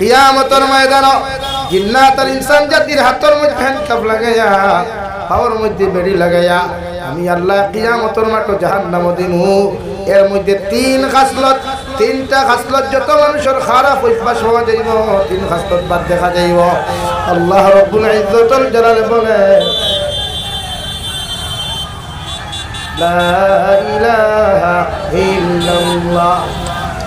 কিয়ামতর ময়দান জিন্নাত আর ইনসান জাতির হাতর মধ্যে হ্যান্ডকাপ লাগাইয়া, পাওয়ার মধ্যে বেড়ি লাগাইয়া, আমি আল্লাহ কিয়ামতর মাঠ জাহান নাম দিন এর মধ্যে তিন খাসলত তিনটা খাসলত যত মানুষের খারাপ অভ্যাস হওয়া যাইব, তিন খাসলত বাদ দেখা যাইব। আল্লাহ রব্বুল ইজ্জতুল জালাল বলে, লা ইলাহা ইল্লাল্লাহ।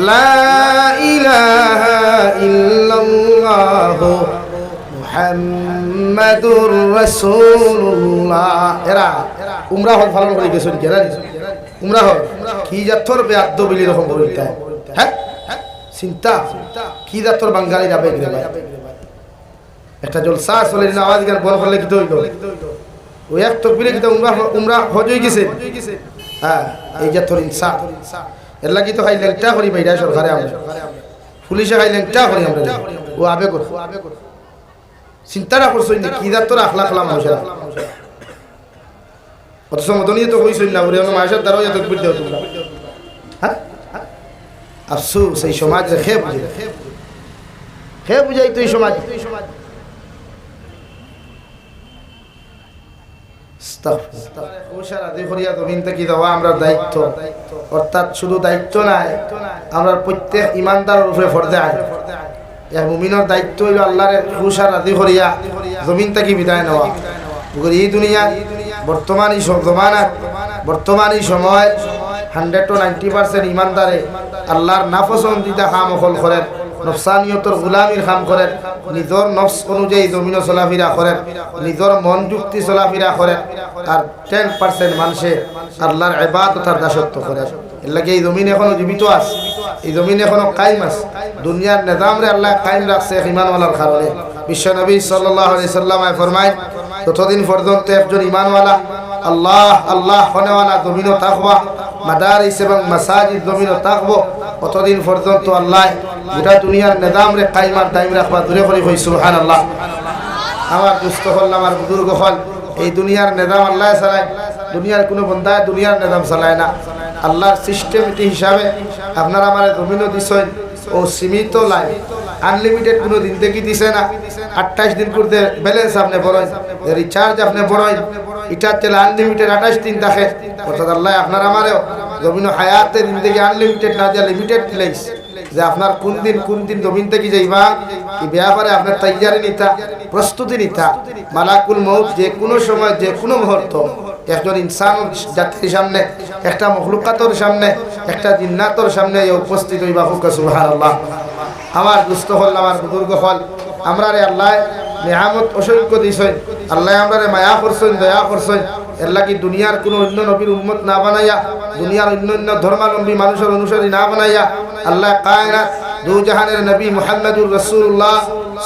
لا إله إلا الله মুহাম্মাদুর রাসূলুল্লাহ এরা উমরা হল পালন করে গেছেন কেরা উমরা হল কি জাতর বেআদ্দ বিলি রকম বলতে হ্যাঁ চিন্তা কি জাতর বাঙালি যাবে গরে ভাই একটা জলসা চলে না আওয়াজ গান বল করলে কি হইল ওই এক তকবিরে কি উমরা উমরা হজ হয়ে গেছে হ্যাঁ এই জাতর ইনসা এর লাগি তো খাই লেংটা করি বাইরা সরকারে আমরা পুলিশে খাই লেংটা করি আমরা ও আবে কর। চিন্তাটা করছ নি কি দাঁত তোর আখলা খলা মানুষেরা অথচ মদনী তো কইছই না ওরে মাসের দ্বারাও এত বিদ্য হ্যাঁ আফসোস সেই সমাজ খে বুঝে খে বুঝাই তুই সমাজ। দায়িত্ব। শুধু দায়িত্ব নাই দায়িত্ব আল্লাহর খুশার করিয়া জমিন বিদায় বর্তমান এই বর্তমান এই সময়, হান্ড্রেড টু নাইনটি পার্সেন্ট ইমানদারে আল্লাহর নাপসন্দিতা কাম অকল করেন। নফসানিয়তর গুলামির কাম করেন, নিজর নফস অনুযায়ী জমিন চলাফিরা করেন, নিজর মন যুক্তি চলাফিরা করেন, আর টেন পার্সেন্ট মানুষে আল্লাহর এবাদ তার দাসত্ব করে এর এই জমিন এখনও জীবিত আছে, এই জমিন এখনও কাইম আছে। দুনিয়ার নেজামরে আল্লাহ কাইম রাখছে ইমানওয়ালার কারণে। বিশ্বনবী সাল্লাহ আলি সাল্লামায় ততদিন পর্যন্ত একজন ইমানওয়ালা, আল্লাহ আল্লাহ হনেওয়ালা জমিনও থাকবা মাদারিস এবং মাসাজিদ জমিনও থাকব। কতদিন পর্যন্ত আল্লাহ গোটা দুনিয়ার নেজামরে কাইমার টাইম রাখবা, দূরে করে হই সুহান আল্লাহ আমার দুস্থ হল, আমার বুজুর্গ হল, এই দুনিয়ার নেদাম আল্লাহ চালায়। দুনিয়ার কোনো বন্ধায় দুনিয়ার নেদাম চালায় না। আল্লাহর সিস্টেমটি হিসাবে আপনারা আমার জমিনও দিছেন, ও সীমিত লাই আনলিমিটেড কোনো দিন থেকে দিছে না। আঠাইশ দিন করতে ব্যালেন্স আপনি বড়ই। রিচার্জ আপনি বড়ই। এটার তেলে আনলিমিটেড আঠাইশ দিন থাকে। অর্থাৎ আল্লাহ আপনার আমারও জমিন হায়াতে দিন থেকে আনলিমিটেড না দিয়ে লিমিটেড দিলেইস যে আপনার কোন দিন কোন দিন জমিন থেকে যাইবা, কি ব্যাপারে আপনার তৈয়ারি নিতা, প্রস্তুতি নিতা, মালাকুল মৌত যে কোনো সময়, যে কোনো মুহূর্ত। একজন ইনসান জাতির সামনে, একটা মখলুকাতর সামনে, একটা জিন্নাতর সামনে উপস্থিত হইবা হুকা সুহার আল্লাহ আমার দুস্থ হল, আমার বুজুর্গ হল। আমরা রে আল্লাহ নেহামত অসংখ্য দিছেন। আল্লাহ আমরা রে মায়া করছেন, দয়া করছেন। এর লাগি দুনিয়ার কোনো অন্য নবীর উন্মত না বানাইয়া, দুনিয়ার অন্য অন্য ধর্মাবলম্বী মানুষের অনুসারী না বানাইয়া আল্লাহ কায়নাত দু জাহানের নবী মুহাম্মদুর রাসূলুল্লাহ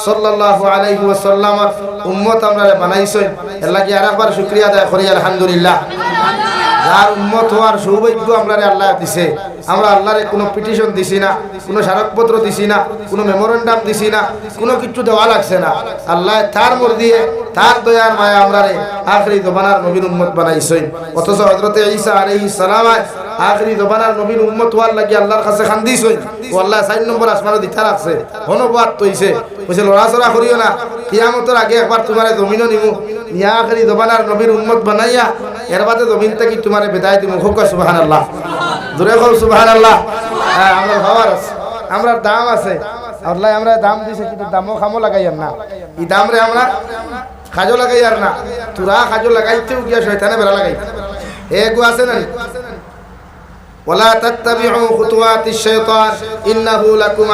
সাল্লাল্লাহু আলাইহি ওয়াসাল্লামের উম্মত আমরা বানাইছেন। এর লাগি আরেকবার শুকরিয়া আদায় করি, আলহামদুলিল্লাহ। যার উন্মত হওয়ার সৌভাগ্য আমরা আল্লাহ দিছে। আমরা আল্লাহরে কোনো পিটিশন দিছি না, কোনো স্মারকপত্র দিছি না, কোনো মেমোরেন্ডাম দিছি না, কোনো কিছু দেওয়া লাগছে না। আল্লাহ তার মর দিয়ে তার দয়ার মায়া আমরা রে আখরি দোবানার নবীন উন্মত বানাইছই অথচ হজরতে ঈসা আলহি সালামায় আখরি জবানার নবীর উম্মত হওয়ার লাগি আল্লাহর কাছে খান্দিছই। ও আল্লাহ চার নম্বর আসমানে দিতা রাখছে হনবাদ তৈছে কইছে, লড়াচড়া করিও না। কিয়ামতের আগে একবার তোমার জমিনও নিমু। নিয়া আখরি জবানার নবীর উম্মত বানাইয়া, এর বাদে জমিন থেকে তোমার বেদায় দিমু। হোক সুবাহান আল্লাহ দূরে হোক সুবাহান আল্লাহ হ্যাঁ আমরা ভাবার আছে। আমরা দাম আছে। আল্লাহ আমরা দাম দিছে, কিন্তু দামও খামো লাগাইয়ার না। এই দাম রে আমরা খাজো লাগাইয়ার না। তোরা খাজো লাগাইতেও গিয়া শয়তানে বেড়া লাগাই এ আছে না? ওয়ালা তাত্তাবিউ শাইতান, ইন্নাহু লাকুম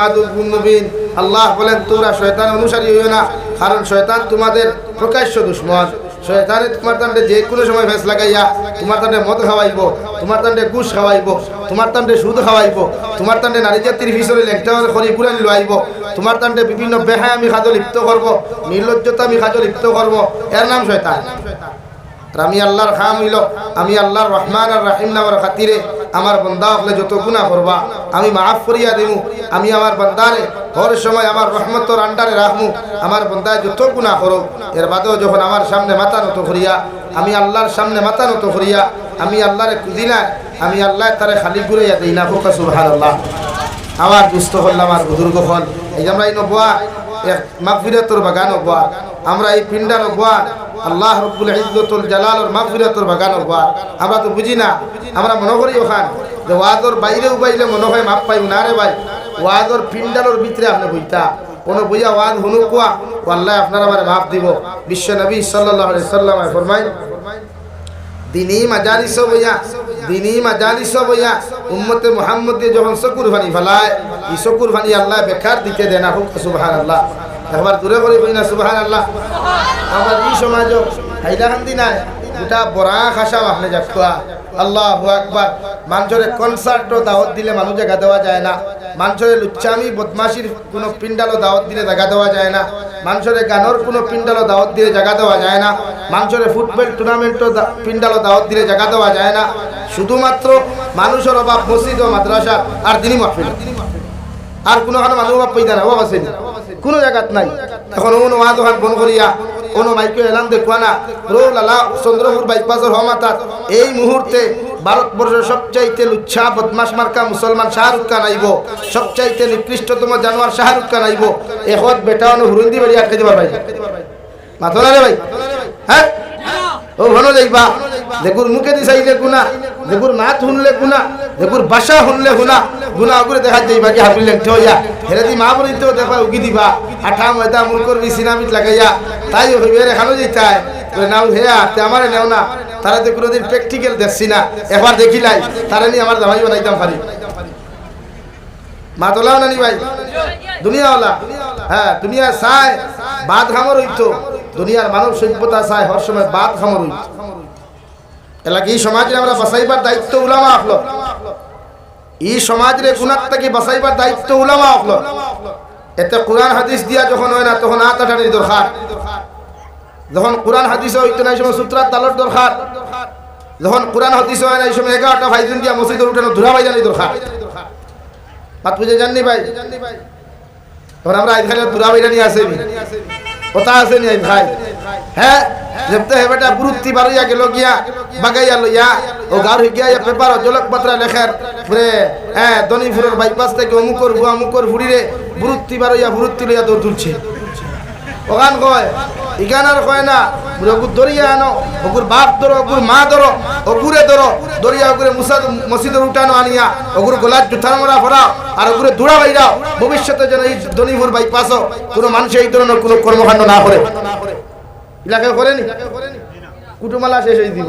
মুবিন। আল্লাহ বলেন, তোমরা শয়তান অনুসারী হইও না, কারণ শয়তান তোমাদের প্রকাশ্য দুশমন। শয়তানে তোমার তান্ডে যে কোনো সময় ফেস লাগাইয়া, তোমার তান্ডে মদ খাওয়াইব, তোমার তান্ডে ঘুষ খাওয়াইব, তোমার তান্ডে সুদ খাওয়াইব, তোমার তান্ডে নারী জাতির ফিসরে লেখটা খরি পুরানি লইব তোমার তান্ডে বিভিন্ন বেহায় আমি খাদ্য লিপ্ত করব নির্লজ্জতা আমি খাদ্য লিপ্ত করব। এর নাম শয়তান। আমি আল্লাহর খাম হইল, আমি আল্লাহর রহমান আর রাহিম নামের খাতিরে আমার বন্দা হলে যত গুণা করবা, আমি মাফ করিয়া দিমু। আমি আমার বন্দারে হর সময় আমার রহমতর আন্ডারে রাখমু। আমার বন্দায় যত গুণা করো এর বাদেও যখন আমার সামনে মাথা নত করিয়া, আমি আল্লাহর সামনে মাথা নত করিয়া, আমি আল্লাহরে কুদিনা আমি আল্লাহ তারে খালি ঘুরাইয়া দিই না আমার দুস্থ হল আমার বুজুর্গ হল। এই যে আমরা এই নবোয়া এক মাগফিরাতর বাগান নবোয়া আমরা এই পিন্ডা নবোয়া আল্লাহ রব্বুল ইজ্জতুল জালালর মাগফিরাতর বাগান নবোয়া আমরা তো বুঝি না, আমরা মনে করি ওখান, যে ওয়াদর বাইরে উবাইলে মনে হয় মাপ পাইব না রে ভাই। ওয়াদর পিন্ডালোর ভিতরে আপনি বইতা। কোনো বইয়া ওয়াদ হুনু কোয়া, আল্লাহ আপনার আমার মাপ দিব। বিশ্ব নবী সাল্লাহ সাল্লাম ফরমাই দিনই মাজালিস বইয়া যখন ভানি শকুর ভানি আল্লাহ বেকার দেয় না। দূরে আল্লাহ নাই মানুষের কনসার্টও দাওয়াত দিলে মানুষ জায়গা দেওয়া যায় না। মানুষের লুচ্চামি বদমাসির কোনো পিন্ডালও দাওয়াত দিলে জায়গা দেওয়া যায় না। মানুষের গানোর কোনো পিন্ডালও দাওয়াত দিলে জায়গা দেওয়া যায় না। মানুষের ফুটবল টুর্নামেন্টও পিন্ডালও দাওয়াত দিলে জায়গা দেওয়া যায় না। শুধুমাত্র মানুষের অভাব, মসজিদ ও মাদ্রাসা, আর তিনি মাহফিল আর কোনো কোনো মানুষ অভাব পাইতা না, অভাব আছে কোনো জায়গাত নাই। এখন কোনো ওয়া দোকান বন করিয়া কোনো মাইকে এলাম দেখুয়া না। রো লালা চন্দ্রপুর বাইপাসের হমাতাত এই মুহূর্তে ভারতবর্ষের সবচাইতে লুচ্ছা বদমাস মার্কা মুসলমান শাহরুখ খান আইব। সবচাইতে নিকৃষ্টতম জানোয়ার শাহরুখ খান আইব। এহত বেটা অনু হুরুন্দি বাড়ি আটকে দিবার ভাই মাথো রে ভাই। হ্যাঁ? ও ভালো দেখবা। দেখুর মুখে দি চাইলে গুনা দেখুর মাত শুনলে গুনা দেখুর বাসা শুনলে গুনা গুনা করে দেখা যাইবা কি হাবলি লেখতে হেরে দি মা বলি তো দেখা উগি দিবা। আঠা ময়দা মুরকর সিনামিত লাগাইয়া। তাই হইবে রে খানো যাইতাই নাও হেয়া তে আমারে নেও না। তারা তো কোনোদিন প্র্যাকটিক্যাল দেখছি না। একবার দেখিলাই তারা নিয়ে আমার দাবাই বানাইতাম পারি মা তোলাও নানি ভাই? দুনিয়াওয়ালা। হ্যাঁ দুনিয়া চায় বাদ খামর হইতো দুনিয়ার মানব সভ্যতা চায়, হর সময় বাদ খামর এলাকা এই সমাজে আমরা বাসাইবার দায়িত্ব উলামা আফল এই সমাজের গুণার থেকে বাসাইবার দায়িত্ব উলামা আফল এতে কোরআন হাদিস দিয়া যখন হয় না, তখন আত আটানির দরকার। যখন কোরআন হাদিস হইতো না এই সময় সূত্রার তালর দরকার। যখন কোরআন হাদিস হয় না, এই সময় এগারোটা ভাইজন দিয়া মসজিদের উঠানো ধুরা ভাইজানি দরকার। পাত বুঝে জাননি ভাই? তখন আমরা আইখানে ধুরা ভাইজানি আসেনি কথা আছে নি ভাই? হ্যাঁ যেতে হে বেটা পুরুত্তি বাড়িয়া গেল গিয়া, বাগাইয়া লইয়া, ও গার গিয়া পেপার, জলক পাত্রা লেখার পুরে হ্যাঁ দনিপুরের বাইপাস থেকে অমুকর ভুয়া অমুকর ফুড়িরে বুরুত্তি বাড়িয়া, বুরুত্তি লইয়া দৌড় তুলছে। ওখান কয় ইগান আর কয় না ওগুর দরিয়া আনো ওগুর বাপ ধরো ওগুর মা ধরো ওগুরে ধরো দরিয়া ওগুরে মুসাদ মসজিদের উঠানো আনিয়া ওগুর গোলার জুথার মরা ফরাও আর ওগুরে দূরা বাইরাও ভবিষ্যতে যেন এই দনিপুর বাইপাস কোনো মানুষ এই ধরনের কোনো কর্মকাণ্ড না করে এলাকায় করেনি কুটুমালা শেষ হয়ে দিব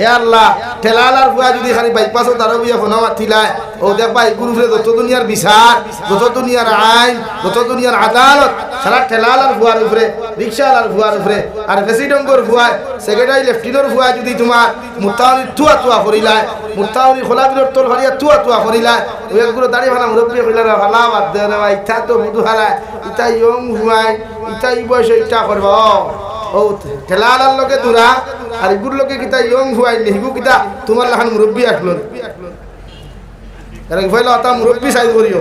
এ আল্লাহ, ঠেলালার ফুয়া যদি খালি বাইপাসও তারও বিয়া ফোনা মাতিলায় ও দেখবা এই গুরুফে যত দুনিয়ার বিচার, যত দুনিয়ার আইন, যত দুনিয়ার আদালত, সারা ঠেলালার ফুয়ার উপরে রিক্সাওয়ালার ফুয়ার উপরে, আর প্রেসিডেন্টর ফুয়ায়, সেক্রেটারি লেফটিনোর ফুয়ায় যদি তোমার মুতাউনি তুয়া তুয়া করিলায় মুতাউনি খোলা বিলোর তোর হারিয়া তুয়া তুয়া করিলায় ওই একগুলো দাঁড়িয়ে ভালা মুরব্বী কইলা ভালা বাদ দে রে ভাই ইটা তো ইটা ইয়ং হুয়ায় ইটা ই বয়সে ইটা ও ঠেলালার লগে দূরা আর এগুর লোকে কিতা ইয়ং হুয়াই নি হিগু কিতা তোমার লাখান মুরব্বী আসলো এরা ফয়লা তা মুরব্বী সাইজ করিও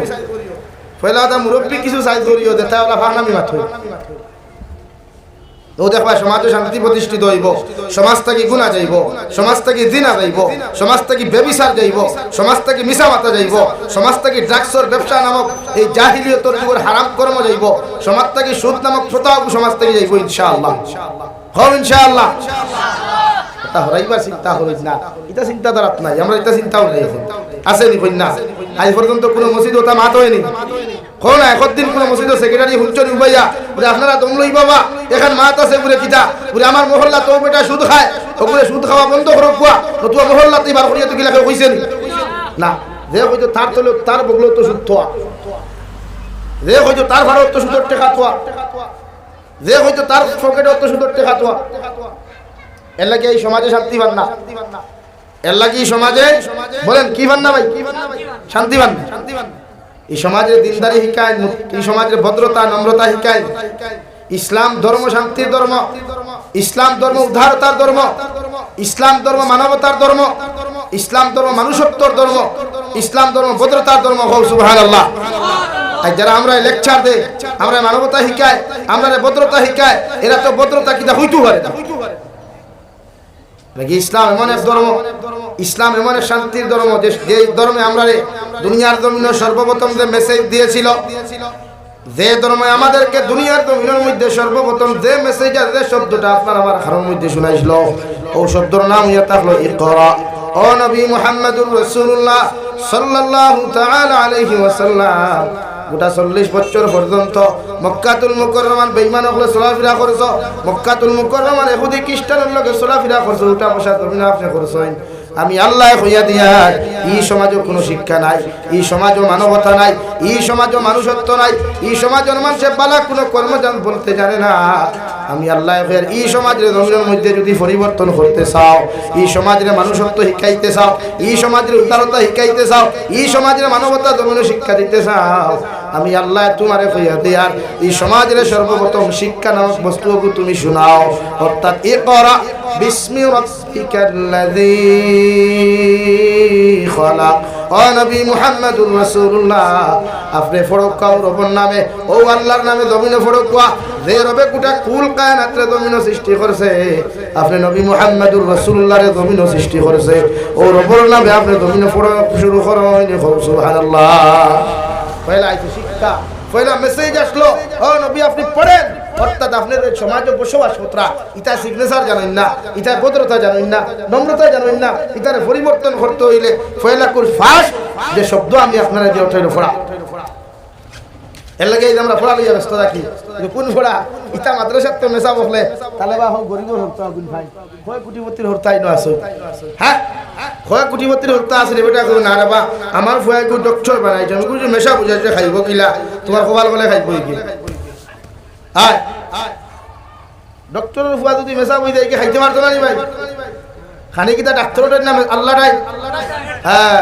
ফয়লা তা মুরব্বী কিছু সাইজ করিও দেতা ওলা ফানামি মাথো। ও দেখবা সমাজে শান্তি প্রতিষ্ঠিত হইব, সমাজ থেকে গুণা যাইব, সমাজ থেকে জিনা যাইব, সমাজ থেকে যাইব, সমাজ থেকে মিশা মাতা যাইব, সমাজ থেকে ড্রাগসর ব্যবসা নামক এই জাহিলিয়তর যুগের হারাম কর্ম যাইব, সমাজ থেকে সুদ নামক সমাজ থেকে যাইব ইনশাআল্লাহ। হব ইনশাআল্লাহ। হরাইবার চিন্তা হইল না, এটা চিন্তা নাই, আমরা এটা চিন্তাও নাই আছে নি কন্যা। আজ পর্যন্ত কোনো মসজিদ ওটা মাত হয়নি। কোন একদিন কোনো মসজিদ সেক্রেটারি হুলচর উবাইয়া বলে, আপনারা দম লই বাবা, এখান মাত আছে বলে কিতা। বলে আমার মহল্লা তো বেটা সুদ খায়, ওগুলো সুদ খাওয়া বন্ধ করো কুয়া, নতুবা মহল্লা তুই বার করিয়া তো গিলা কইছে নি? না, যে হয়তো তার তলে তার বগলো তো সুদ থোয়া যে হয়তো তার ভাড়া তো সুদর টেকা থোয়া। যে হয়তো তার পকেটে অত সুদর টেকা থোয়া। এর লাগে এই সমাজে শান্তি পান না। লাগে এই সমাজে? বলেন, কি পান না ভাই? শান্তি পান না এই সমাজের দিনদারি শিকায় এই সমাজের ভদ্রতা, নম্রতা শিকায় ইসলাম ধর্ম, শান্তির ধর্ম, ইসলাম ধর্ম উদ্ধারতার ধর্ম, ইসলাম ধর্ম, মানবতার ধর্ম, ইসলাম ধর্ম, মানুষত্বর ধর্ম, ইসলাম ধর্ম, ভদ্রতার ধর্ম হও সুবহান আল্লাহ আর যারা আমরা লেকচার দে আমরা মানবতা শিকায় আমরা ভদ্রতা শিকায় এরা তো ভদ্রতা কিনা হইতে পারে না। নাকি ইসলাম এমন এক ধর্ম? ইসলাম এমন এক শান্তির ধর্ম যে যে ধর্মে আমরা দুনিয়ার জমিন সর্বপ্রথম যে মেসেজ দিয়েছিল, যে ধর্মে আমাদেরকে দুনিয়ার জমিনের মধ্যে সর্বপ্রথম যে মেসেজ যে শব্দটা আপনার আমার হারের মধ্যে শুনাইছিল ও শব্দর নাম ইয়ে থাকল ইকরা। ও নবী মুহাম্মদুর রাসূলুল্লাহ সাল্লাল্লাহু তাআলা আলাইহি ওয়াসাল্লাম। গোটা চল্লিশ বছর পর্যন্ত মক্কাতুল মুকররমান বেইমান হলে চলাফেরা করছ। মক্কাতুল মুকররমান এহুদি খ্রিস্টানের লগে চলাফেরা করছ উঠা বসা তুমি আপনি করছেন আমি আল্লাহ হইয়া দিয়া ই সমাজও কোনো শিক্ষা নাই ই সমাজও মানবতা নাই ই সমাজও মানুষত্ব নাই ই সমাজের মানুষের বালা কোনো কর্মজান বলতে জানে না। আমি আল্লাহ হইয়ার ই সমাজের জমিনের মধ্যে যদি পরিবর্তন করতে চাও ই সমাজের মানুষত্ব শিখাইতে চাও ই সমাজের উদারতা শিখাইতে চাও ই সমাজের মানবতা জমিনে শিক্ষা দিতে চাও আমি আল্লাহ তোমারে কইয়া দেয়ার এই সমাজের সর্বপ্রথম শিক্ষা নামক বস্তুকে তুমি শোনাও। অর্থাৎ এ করা বিস্মি খলাক। ও নবী মুহাম্মদুর রাসূলুল্লাহ, আপনি ফড়কাও রবর নামে। ও আল্লাহর নামে জমিনে ফড়কুয়া যে রবে কুটা কুল কায়নাতে জমিন সৃষ্টি করছে। আপনি নবী মুহাম্মদুর রাসূলুল্লাহরে জমিন সৃষ্টি করছে। ও রবর নামে আপনি জমিনে ফড়ক শুরু করেন। সুবহানাল্লাহ। পয়লা আইছে শিক্ষা পয়লা মেসেজ আসলো। ও নবী, আপনি পড়েন। অর্থাৎ আপনার সমাজে বসবাস কতরা ইটা সিগনেচার জানেন না ইটা ভদ্রতা জানেন না, নম্রতা জানেন না ইটার পরিবর্তন করতে হইলে পয়লা কুল ফার্স্ট যে শব্দ আমি আপনারা যে ওঠাইল ফোড়া এর লাগে আমরা ফোড়া লইয়া ব্যস্ত রাখি কোন ফোড়া? ইটা মাদ্রাসার তো মেসা বসলে তাহলে বা হোক গরিবর হরতা গুণ ভাই। কয় কোটিপতির হরতাই ন আছে। হ্যাঁ? কয় কোটিপতির হরতা আছে রে বেটা না রে বা। আমার ফুয়াই গো ডক্টর বানাইছে আমি কইছি মেসা বুঝাইছে খাইব কিলা? তোমার কপাল বলে খাইব কি? আয়। ডক্টরের ফুয়া যদি মেসা বুঝে কি, খাইতে পারতো না ভাই? খানি কিতা ডাক্তারের নাম আল্লাহ রাই হ্যাঁ।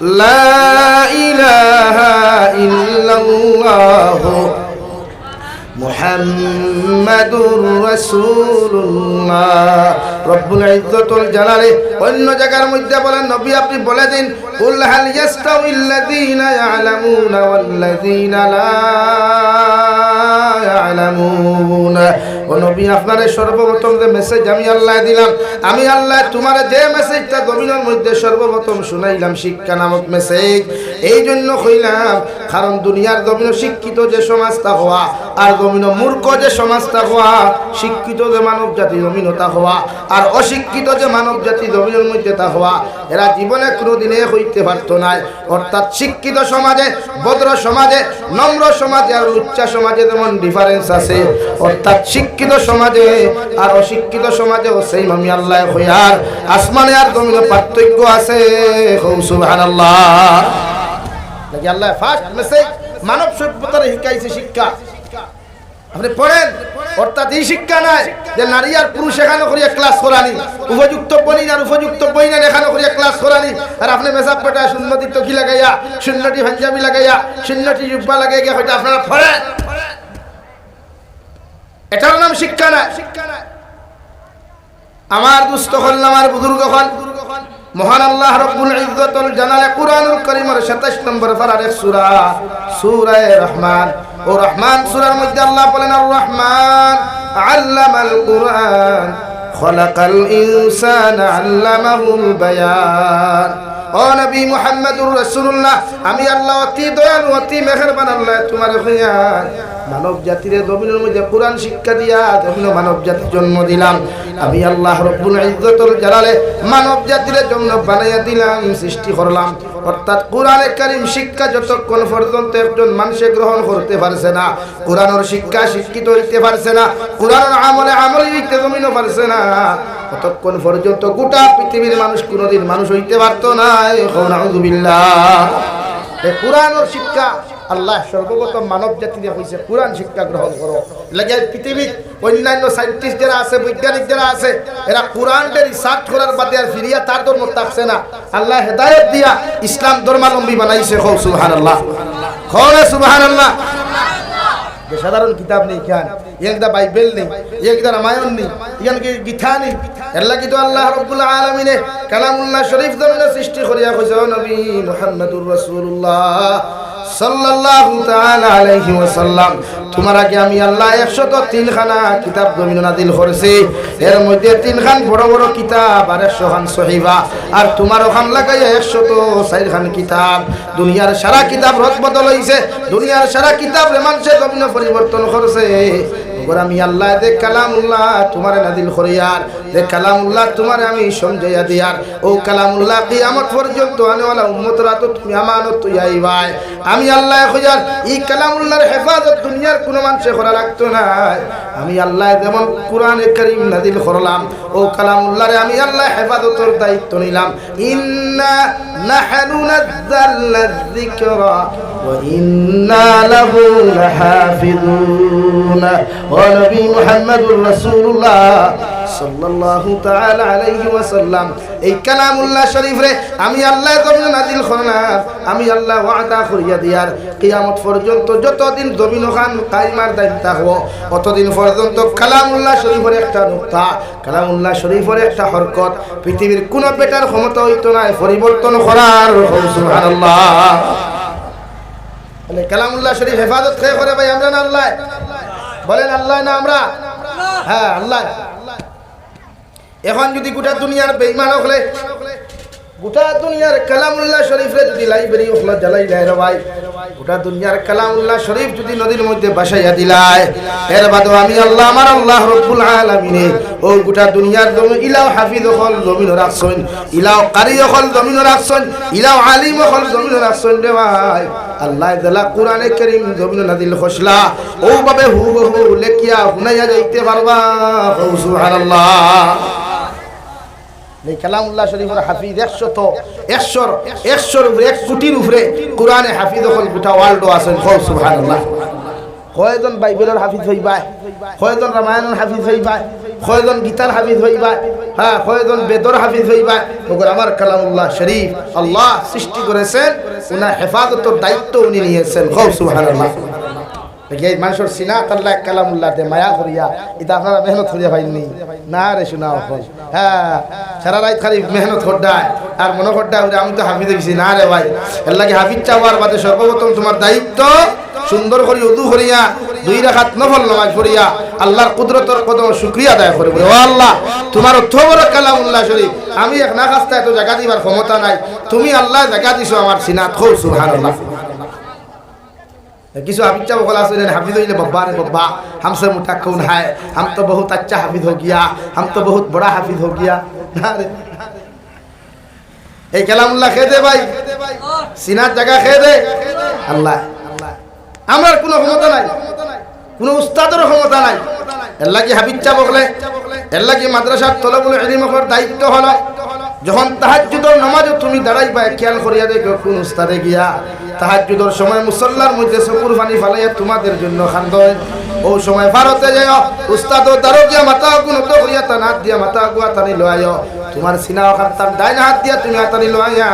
لا إله إلا الله محمد رسول الله রব্বুল ইজ্জতুল জালালে অন্য জায়গার মধ্যে বলেন নবী আপনি বলে দিন কুল হাল ইয়াস্তাউিল্লাযীনা ইয়ালামুনা ওয়াল্লাযীনা লা ইয়ালামুন ও নবী, আপনারে সর্বপ্রথম যে মেসেজ আমি আল্লাহ দিলাম, আমি আল্লাহ তোমার যে মেসেজটা জমিনের মধ্যে সর্বপ্রথম শুনাইলাম, শিক্ষা নামক মেসেজ এই জন্য কইলাম, কারণ দুনিয়ার জমিন শিক্ষিত যে সমাজটা হওয়া, আর জমিন মূর্খ যে সমাজটা হওয়া, শিক্ষিত যে মানব জাতি জমিনতা হওয়া, আর অশিক্ষিত যে মানব জাতি জমিনের মধ্যে তা হওয়া, এরা জীবনে কোনোদিনে হইতে পারতো না। অর্থাৎ শিক্ষিত সমাজে, ভদ্র সমাজে, নম্র সমাজে, আর উচ্চা সমাজে যেমন ডিফারেন্স আছে। অর্থাৎ শিক্ষিত সমাজে, আর অশিক্ষিত সমাজে সেই আমি আল্লাহ হইয়ার আসমানে আর জমিনে পার্থক্য আছে। আল্লাহ ফার্স্ট মেসেজ মানব সভ্যতার শিখাইছে শিক্ষা। আপনি পড়েন, অর্থাৎ এই শিক্ষা নাই যে নারী আর পুরুষ এখানে করিয়া ক্লাস করানি, উপযুক্ত বনি আর উপযুক্ত বই এখানে করিয়া ক্লাস করানি। আর আপনি মেসাব পেটা শূন্যটি তকি লাগাইয়া? শূন্যটি পাঞ্জাবি লাগাইয়া শূন্যটি জুব্বা লাগাই গিয়ে হয়তো আপনারা পড়েন? এটার নাম শিক্ষা নাই। আমার দুস্থ হল আমার বুজুর্গ হল মহান আল্লাহ রব্বুল ইজ্জতুল জালালে কুরআনুল কারীমের 27 নম্বর পারার এক সূরা সূরা রহমান। ও রহমান সূরার মধ্যে আল্লাহ বলেন আর রহমান আল্লামাল কুরআন, খলাকাল ইনসান আল্লামাহুল বায়ান। ও নবী মুহাম্মদুর রাসূলুল্লাহ, আমি আল্লাহ অতি দয়ালু, অতি মেহেরবান আল্লাহ তোমার হইয়ার মানব জাতির জমিনের মধ্যে কোরআন শিক্ষা দিয়া জমিন মানব জাতির জন্ম দিলাম। আমি আল্লাহ রব্বুল ইজ্জতুল জালালে মানব জাতির জন্য বানাইয়া দিলাম, সৃষ্টি করলাম। অর্থাৎ কোরআনে কারিম শিক্ষা যতক্ষণ পর্যন্ত একজন মানুষে গ্রহণ করতে পারছে না, কোরআনের শিক্ষা শিক্ষিত হইতে পারছে না, কোরআনের আমলে আমল হইতে জমিনও পারছে না ততক্ষণ পর্যন্ত গোটা পৃথিবীর মানুষ কোনোদিন মানুষ হইতে পারতো না কোরআনের শিক্ষা আল্লাহ সর্বপ্রথম মানব জাতিরে হয়েছে কোরআন শিক্ষা গ্রহণ করো। লাগে পৃথিবীর অন্যান্য সাইন্টিস্ট যারা আছে, বৈজ্ঞানিক যারা আছে, এরা কোরআনটা রিসার্চ করার বাদে আর ফিরিয়া তার ধর্ম থাকছে না। আল্লাহ হেদায়ত দিয়া ইসলাম ধর্মাবলম্বী বানাইছে হো সুবহান আল্লাহ খোলে সুবহান আল্লাহ যে সাধারণ কিতাব নেই খান একটা বাইবেল নেই একটা রামায়ণ নেই এখান কি গীতা নেই? এল্লা কিন্তু আল্লাহ রবুল্লাহ আলমিনে কালামুল্লাহ শরীফ জমিনে সৃষ্টি করিয়া কইস নবী মোহাম্মদুর রাসূলুল্লাহ। আগে আমি আল্লাহ 103 খানা কিতাব জমিনে নাযিল করেছি। এর মধ্যে তিন খান বড় বড় কিতাব আর 100 খান সহিবা। আর তোমার ওখান লাগাইয়া 104 খান কিতাব। দুনিয়ার সারা কিতাব রদ বদল হইছে পরিবর্তন করছে। ওগর আমি আল্লাহ দে কালামুল্লাহ তোমার নাদিল করিয়ার দে কালামুল্লাহ তোমার আমি সমঝাইয়া দিয়ার ও কালামুল্লাহ, কিয়ামত পর্যন্ত আনেওয়ালা উম্মতরা তো তুমি আমানত তুই আইবাই। আমি আল্লাহ খুঁজার এই কালামুল্লাহর হেফাজত দুনিয়ার কোনো মানুষে করা লাগতো না। আমি আল্লাহ যেমন কোরআনে করিম নাদিল করলাম, ও কালামুল্লাহরে আমি আল্লাহ হেফাজতের দায়িত্ব নিলাম। ইন্না নাহনু নাযালনা যিকরা। ইন্না লাহু লাহাফিজুন ও নবী মুহাম্মদুর রাসূলুল্লাহ সাল্লাল্লাহু তাআলা আলাইহি ওয়াসাল্লাম, এই কালামুল্লাহ শরীফ রে আমি আল্লাহ জমিন নাজিল করলাম আমি আল্লাহ ওয়াদা করিয়া দিয়ার কিয়ামত পর্যন্ত যতদিন জমিন খান কাইমার দায়িত্ব থাকব অতদিন পর্যন্ত কালামুল্লাহ শরীফের একটা নুক্তা, কালামুল্লাহ শরীফের একটা হরকত, পৃথিবীর কোন বেটার ক্ষমতা হইতো না পরিবর্তন করার। সুবহানাল্লাহ। বলে কালামুল্লাহ শরীফ হেফাজত খেয়ে করে ভাই, আমরা না আল্লাহ? বলেন আল্লাহ না আমরা? হ্যাঁ আল্লাহ। এখন যদি গোটা দুনিয়ার বেইমান হলে গোটা দুনিয়ার কালামুল্লাহ শরীফরে যদি লাইব্রেরি হলো জ্বালাই দেয় রে ভাই, গোটা দুনিয়ার কালামুল্লাহ শরীফ যদি নদীর মধ্যে বাসাইয়া দিলায়, এর বাদও আমি আল্লাহ, আমার আল্লাহ রব্বুল আলামিনে, ও গোটা দুনিয়ার জমি, ইলাও হাফিজ হল জমিন রাখছন ইলাও কারি হল জমিন রাখছন ইলাও আলিম হল জমিন রাখছন রে ভাই। আল্লাহ দেলা কোরআনে করিম জমিন নাদিল খসলা ও হু হু লেখিয়া হুনাইয়া যাইতে পারবা। সুবহানাল্লাহ। বাইবেলের হাফিজ হইবাই কয়জন রামায়ণের হাফিজ হইবাই কয়জন গীতার হাফিজ হইবাই হ্যাঁ কয়জন বেদর হাফিজ হইবাই ওগর আমার কালামুল্লাহ শরীফ আল্লাহ সৃষ্টি করেছেন, উনার হেফাজতের দায়িত্ব উনি নিয়েছেন। সুবহানাল্লাহ। মানুষের সিনা আল্লাহ কালামুল্লাহ দে, মায়া এটা আপনারা মেহনত না রে হ্যাঁ সারা রাত খালি মেহনত আর মনে আমি তো হাফিজ না রে ভাই হাফিজ চাওয়ার বাদে সর্বপ্রথম তোমার দায়িত্ব সুন্দর করি উদু দুই রাখাত নফল নামাজ পড়িয়া, আল্লাহর কুদরতর কদম শুক্রিয়া আদায় করে বলে ও আল্লাহ, তোমার অর্থ বড় কালামুল্লাহ শরীফ। আমি এক না কাস্তায় তো জায়গা দিবার ক্ষমতা নাই। তুমি আল্লাহ জায়গা দিছো আমার সিনাত খোল সুবহানাল্লাহ। কিছু हाफिज चाव बोला सुने हाफिज हो बब्बा रे बब्बा हमसे मुठा कौन है हम तो बहुत अच्छा हाफिज हो गया हम तो बहुत बड़ा हाफिज हो गया না রে। এই কালামুল্লাহ খেয়ে দে ভাই সিনার জায়গা খেয়ে দে আল্লাহ আমার কোনো ক্ষমতা নাই কোনো উস্তাদের ক্ষমতা নাই এর লাগি হাবিজ চা বকলে এর লাগি মাদ্রাসার তলবুল ইলিমকর দায়িত্ব হলো যখন তাহাজ্জুদের নামাজও তুমি দাঁড়াইবা, খেয়াল করিয়া দেখো কোন উস্তাদে গিয়া তাহাজ্জুদের সময় মুসল্লার মধ্যে চকুর পানি ফালাইয়া তোমাদের জন্য খান্দয় ও সময় ভারতে যায় উস্তাদ দারো গিয়া মাথা গুণ তো করিয়া তান হাত দিয়া মাথা গুয়া টানি লয় তোমার সিনা ওখান তার ডাইন হাত দিয়া তুমি হাতানি লয়া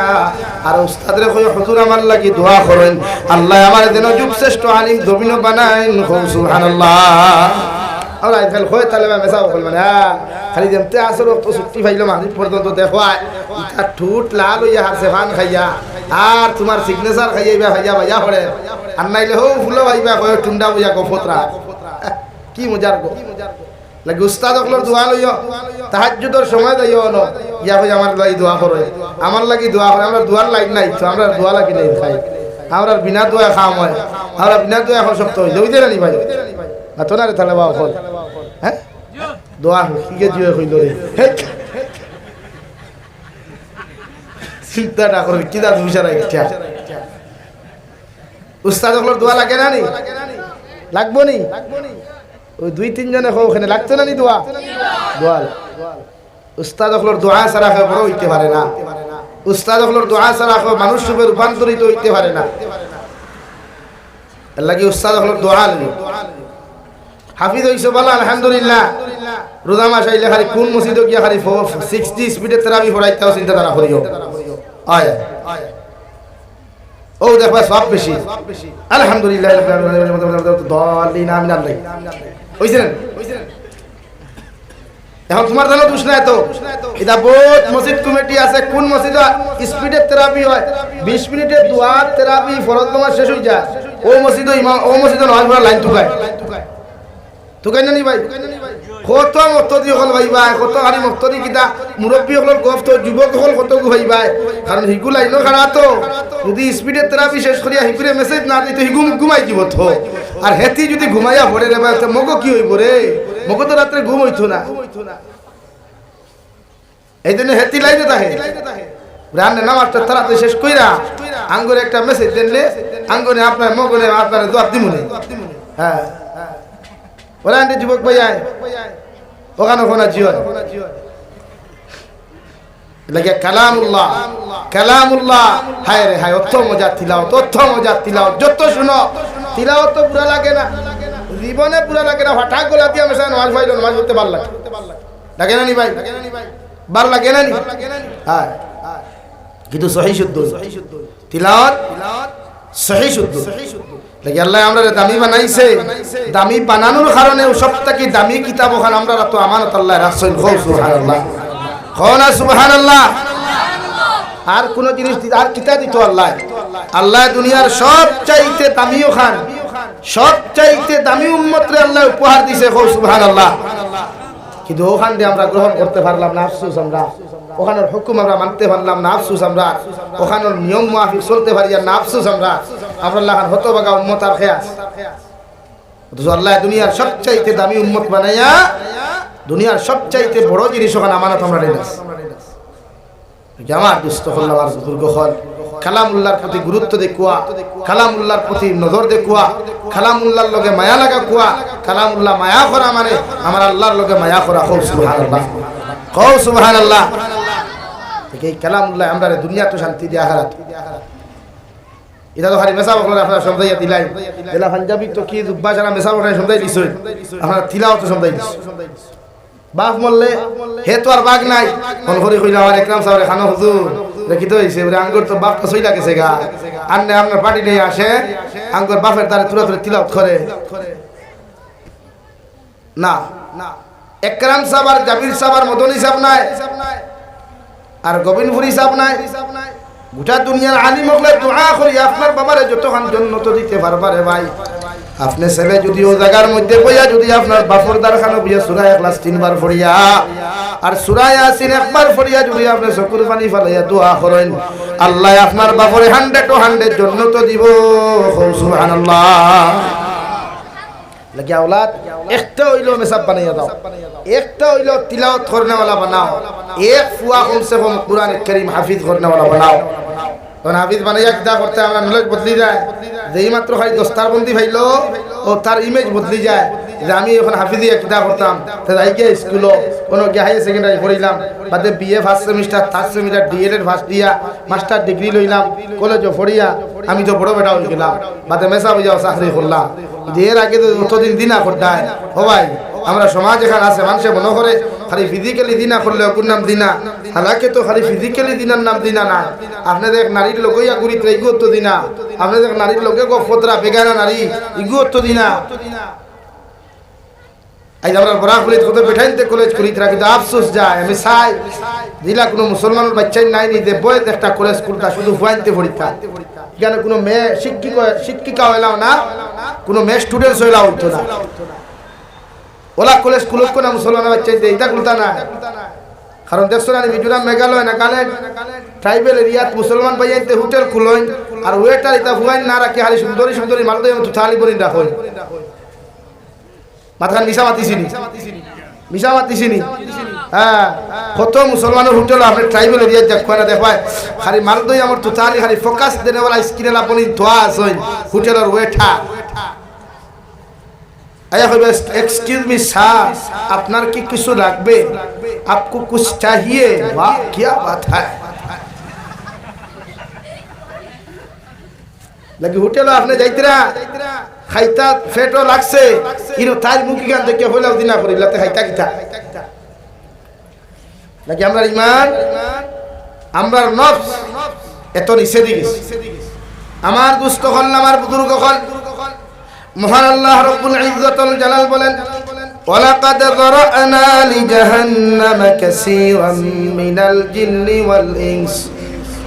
আর উস্তাদরে কই হুজুর, আমার লাগি দোয়া করেন। আল্লাহ আমার যেন যুগ শ্রেষ্ঠ আলিম জমিন বানাইন। সুবহানাল্লাহ। আমরা আজকাল হয়ে তাহলে মেসা বল মানে হ্যাঁ। খালি যেমতে আসল, তো ছুটি পাইলো মাঝে পর্যন্ত দেখোয়ায়। ইটা ঠুট লাল হইয়া হারছে ফান খাইয়া। আর তোমার সিগনেচার খাইয়া খাইয়া ভাইয়া পড়ে। আর নাইলে হো ফুলো ভাইবা কয় টুন্ডা বুঝা কফতরা কি মজার গো। লাগে উস্তাদ অকলর দোয়া লইও। তাহাজ্জুদের সময় যাইও ন ইয়া কই আমার লাগি দোয়া করে। আমার লাগি দোয়া করে। আমরা দোয়ার লাইন নাই তো, আমরা দোয়া লাগি নাই খাই। আমরা বিনা দোয়া খাওয়া হয়। আমরা বিনা দোয়া এখন শক্ত হই। দই দেনি ভাই। আর তো না রে তাহলে হ্যাঁ দোয়া রে চিন্তাটা করবি কি উস্তাদ দোয়া লাগে না নি? লাগবো নি? ওই দুই, তিনজনে হোক ওখানে লাগতো না নি দোয়া দোয়া উস্তাদ দোয়া ছাড়া কেউ বড় হইতে পারে না। উস্তাদ দোয়া ছাড়া কেউ মানুষ রূপে রূপান্তরিত হইতে পারে না। লাগি উস্তাদ দোয়া লই হাফিজ হইছো, বলা, আলহামদুলিল্লাহ। রোজা মাস আইলে খালি কোন মসজিদে গিয়া খালি সিক্সটি স্পিডে তেরাবি পড়াইতে চিন্তা ধারা করিও। আয় ও, দেখবা, সব বেশি। আলহামদুলিল্লাহ হইছেন এখন তোমার জানো দোষ নাই তো? এটা বহুত মসজিদ কমিটি আছে, কোন মসজিদ স্পিডে থেরাপি হয়? বিশ মিনিটে দোয়ার থেরাপি ফরজ নামাজ শেষ হয়ে যায়। ও মসজিদ ইমাম ও মসজিদ নয় পড়া লাইন টুকায় টুকাই নানি ভাই কত হল কত কত ভাই ভাই। কারণ হিগু লাইনো খারাপ তো। যদি স্পিডে থেরাপি শেষ করিয়া হিগুরে মেসেজ না দিতে হিগু ঘুমাই দিব তো আর হেতি যদি ঘুমাইয়া ভরে রে ভাই মগো কি হইব রে মগো তো রাত্রে ঘুম হইতো না। এই জন্য হেতি লাইনে থাকে রান্না নামাজটা তাড়াতাড়ি শেষ কইরা আঙ্গুরে একটা মেসেজ দিলে আঙ্গুরে আপনার মগনে আপনার দোয়ার দিমুনে। হ্যাঁ ওরা আন্টি যুবক ভাই ওখানে ওখানে জিও জীবনে পুরা লাগে না হঠাৎ গোলা দিয়ে নামাজ ভাইলো নামাজ পড়তে ভালো লাগে না নি ভাই বার লাগে হ্যাঁ কিন্তু সহি শুদ্ধ তিলাওয়াত সহি শুদ্ধ লাগে আল্লাহ আমরা দামি বানাইছে। দামি বানানোর কারণে সব থেকে দামি কিতাব ওখানে আমরা তো আমানত আল্লাহ রাসূল। খো সুবহানাল্লাহ। খো না সুবহানাল্লাহ। আর কোন জিনিস আর কিতা দিত আল্লাহ। আল্লাহ দুনিয়ার সব চাইতে দামি ওখান সব চাইতে দামি উম্মতরে আল্লাহ উপহার দিছে খো সুবহানাল্লাহ। কিন্তু ওখান দিয়ে আমরা গ্রহণ করতে পারলাম না আফসোস আমরা। ওখানের হুকুম আমরা মানতে পারলাম না, আফসোস আমরা। ওখানের নিয়ম মাফিক চলতে পারি আর না, আফসোস আমরা। আমরা আল্লাহ হতবাগা উম্মত আর খেয়াস। আল্লাহ দুনিয়ার সবচাইতে দামি উম্মত বানাইয়া, দুনিয়ার সবচাইতে বড় জিনিস ওখানে আমানত আমরা রেনাস আমার দুস্থ হল আমার দুর্গ হল? কালামুল্লাহর প্রতি গুরুত্ব দেখুয়া কালামুল্লাহর প্রতি নজর দেখুয়া কালামুল্লাহর লগে মায়া লাগা কুয়া কালামুল্লাহ মায়া করা মানে আমার আল্লাহর লগে মায়া করা কৌ সুবহানাল্লাহ। কৌ সুবহানাল্লাহ। ঠিক এই কালামুল্লাহ আমরা দুনিয়া তো শান্তি দিয়া হারাত এটা তো খালি মেসা বকলে আপনারা সমজাইয়া দিলাই। এলা পাঞ্জাবি তো কি জুব্বা জানা মেসা বকলে সমজাই দিছই আপনারা তিলাও তো সমজাই দিছ। বাপ মরলে হে তো আর বাঘ নাই। মদনী নাই। আর গোবিন্দপুরি সাহেব নাই। গোটা দুনিয়ার আলিম হলে দোয়া করি, আপনার বাবারে যতক্ষণ জন্য তো দিতে পারবারে ভাই। আপনি ছেলে যদি ও জায়গার মধ্যে বইয়া, যদি আপনার বাপর দারখানো বইয়া সুরায় ক্লাস তিনবার ফরিয়া আর সুরায় আসিন একবার ফরিয়া যদি আপনি চকুর পানি ফালাইয়া দোয়া করেন, আল্লাহ আপনার বাপরে হান্ড্রেড ও হান্ড্রেড জন্য তো দিব সুবহানাল্লাহ। লাগি আওলাদ একটা হইল মেসাব বানাইয়া দাও। একটা হইল তিলাওয়াত করনেওয়ালা এক ফুয়া কমসে কম কোরআন করিম হাফিজ করনেওয়ালা বানাও। তখন হাফিজ বানাইয়া কিতা নলেজ বদলি যায়। যেই মাত্র খালি দস্তার বন্দি ভাইল ও তার ইমেজ বদলি যায়। যে আমি এখন হাফিজি কিতা করতাম তো যাই গিয়ে স্কুলও, কোনো গিয়ে হাই সেকেন্ডারি পড়িলাম, বাদে BA first semester third semester DElEd first দিয়া মাস্টার ডিগ্রি লইলাম কলেজও পড়িয়া, আমি তো বড় বেটা হয়ে গেলাম, বাদে মেসা বুঝাও চাকরি করলাম। এর আগে তো অতদিন দিনা করতায়, ও ভাই, আমরা সমাজ এখানে আছে, মানুষে মনে করে, খালি ফিজিক্যালি দিনা করলে কোন নাম দিনা, হালাকে তো খালি ফিজিক্যালি দিনার নাম দিনা না। আপনি দেখ নারীর লগইয়া গুড়ি তো ইগু দিনা। আপনি দেখ নারীর লোকে গো ফতরা বেগানা নারী ইগু তো দিনা। আজ আমরা বরাকুলিত কত বেঠাইতে কলেজ করি, তারা কিন্তু আফসোস যায়, আমি চাই। দিলা কোনো মুসলমানের বাচ্চাই নাই নি বই একটা কলেজ স্কুলটা শুধু হুয়াইতে পরীক্ষা এখানে কোনো মেয়ে শিক্ষিকা শিক্ষিকা হইলাও না, কোনো মেয়ে স্টুডেন্টস হইলাও হইতো না। ওলা কলেজ স্কুলত কোনো মুসলমানের বাচ্চাইতে এটা কুলতা না। কারণ দেখছ না, মিজোরাম, মেঘালয়, নাগাল্যান্ড ট্রাইবেল এরিয়াত মুসলমান ভাইয়াইতে হোটেল খুলইন, আর ওয়েটার এটা হুয়াইন না রাখি হালি সুন্দরী সুন্দরী মালদে থালি বলি রাখুন মাথার নিশা মাতিছিনি। মিশা মাতিছিনি। হ্যাঁ কত মুসলমানের হোটেল আপনি ট্রাইবেল এরিয়া দেখবেন না দেখবেন খালি মারদই আমার তো তাহলে খালি ফোকাস দেনে বলা স্ক্রিনে আপনি ধোয়া আসেন হোটেলের ওয়েঠা আপনার কি কিছু লাগবে? আপকো কুছ চাহিয়ে? আপনি যাইতরা খাইতা ফেটো লাগছে কিন্তু তাই মুখি গান দেখে হইলাও দিনা করিলাতে খাইতা কিতা নাকি আমরা ইমান আমরা নফস এত নিচে দিকে আমার দুস্থ হল আমার বুজুর্গ হল মহান আল্লাহ রব্বুল ইজ্জতুল জালাল বলেন ولقد ذرأنا لجهنم كثيرا من الجن والإنس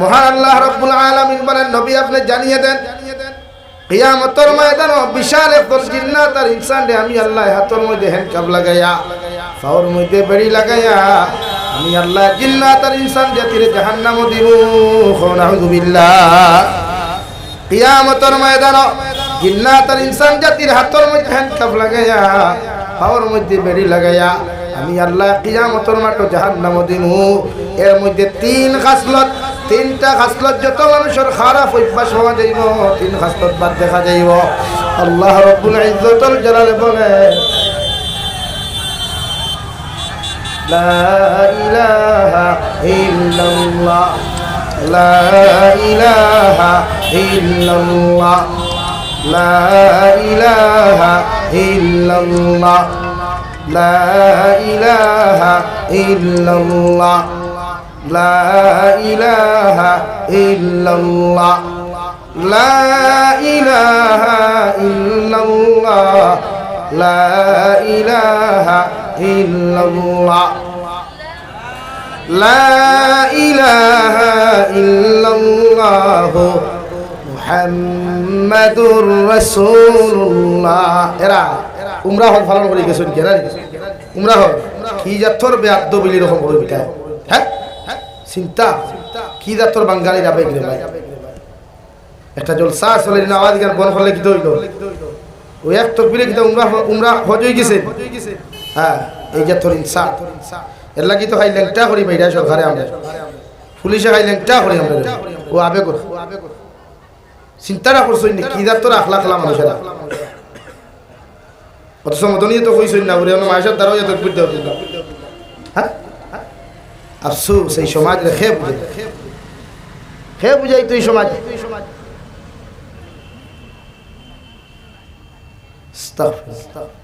মহান আল্লাহ রব্বুল আলামিন বলেন, নবী আপনি জানিয়ে দেন, কিয়ামতের ময়দান বিশাল একদল জিন্নাত আর ইনসান রে আমি আল্লাহ হাতের মধ্যে হ্যান্ডকাপ লাগাইয়া পাওয়ার মধ্যে বেড়ি লাগাইয়া, আমি আল্লাহ জিন্নাত আর ইনসান জাতির জাহান্নাম দিব। নাউযুবিল্লাহ কিয়ামতের ময়দান জিন্নাত আর ইনসান জাতির হাতের মধ্যে হ্যান্ডকাপ লাগাইয়া পাওয়ার মধ্যে বেড়ি লাগাইয়া, আমি আল্লাহ কিয়ামতের মাঠে জাহান্নাম দিমু এর মধ্যে তিন খাসলত তিনটা খাসলত যত মানুষের খারাপ অভ্যাস হওয়া যাইব, তিন খাসলত বাদ দেখা যাইব। আল্লাহ রব্বুল ইজ্জতুল জালাল বলে, লা ইলাহা ইল্লাল্লাহ, লা লা ইলাহা ইল্লাল্লাহ। লা ইলাহা ইল্লাল্লাহ। লা ইলাহা ইল্লাল্লাহ। লা ইলাহা ইল্লাল্লাহ। মুহাম্মাদুর রাসূলুল্লাহ। এরা, উমরা হল ফালন করে গেছেন কেরা উমরা হল কি যাত্তর বেয়াদ্দ বলি এরকম করে বিটা হ্যাঁ? চিন্তা, কি জাতর বাঙালি যাবে গেলে ভাই? একটা জলসা চলে আওয়াজ গান বন করলে কি হইল ওই এক তকবিরে কি উমরা উমরা হজ হয়ে গেছে? হ্যাঁ এই জাতর ইনসা। এর লাগি তো খাই ল্যাংটা করি বাইরা সরকারে আমরা। পুলিশে খাই ল্যাংটা করি আমরা ও আবেগ ও আবেগ চিন্তাটা করছই নি, কি দা তোর আখলা খালা মানুষেরা? অত সমদনী তো কইছই না বলে মায়ের দ্বারাও না হ্যাঁ আফসোস এই সমাজ খে বুঝে খে বুঝাই তুই সমাজ Stuff. Stuff.